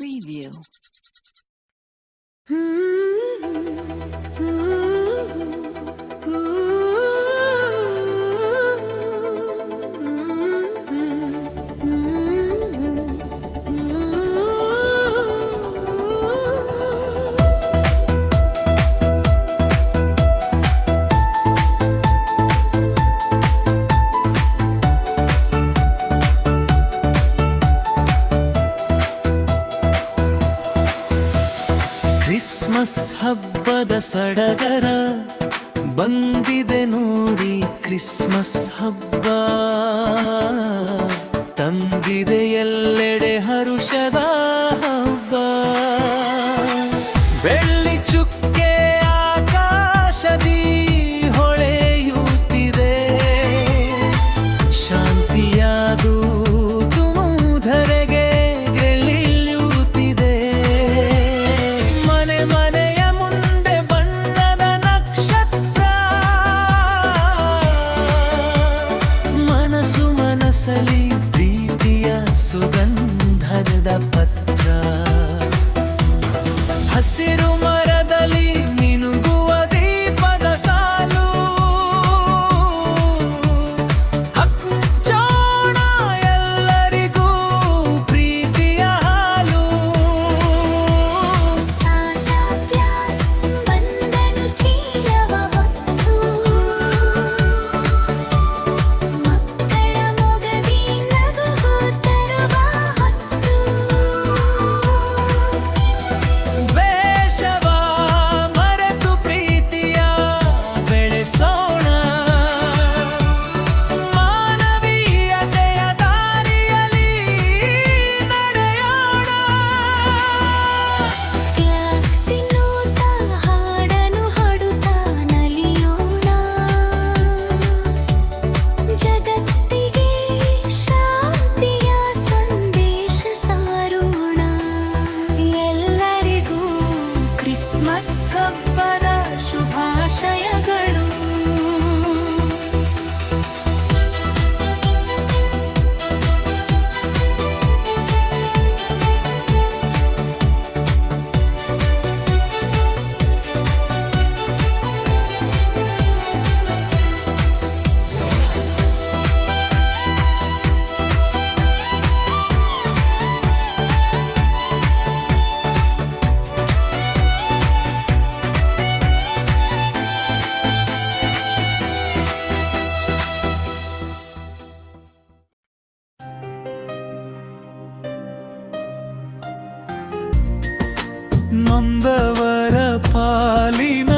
preview. Christmas ಹಬ್ಬದ ಸಡಗರ ಬಂದಿದೆ ನೋಡಿ ಕ್ರಿಸ್ಮಸ್ ಹಬ್ಬ. ತಂದಿದೆ ಎಲ್ಲೆಡೆ ಹರುಷದ ಹಬ್ಬ. ಬೆಳ್ಳಿ ಚುಕ್ಕೆ ಆಕಾಶದಿ ಹೊಳೆಯುತ್ತಿದೆ. ಶಾಂತಿಯಾದು ಹರಿದ ಪತ್ರ. ಹಸಿರು നന്ദവര പാലിന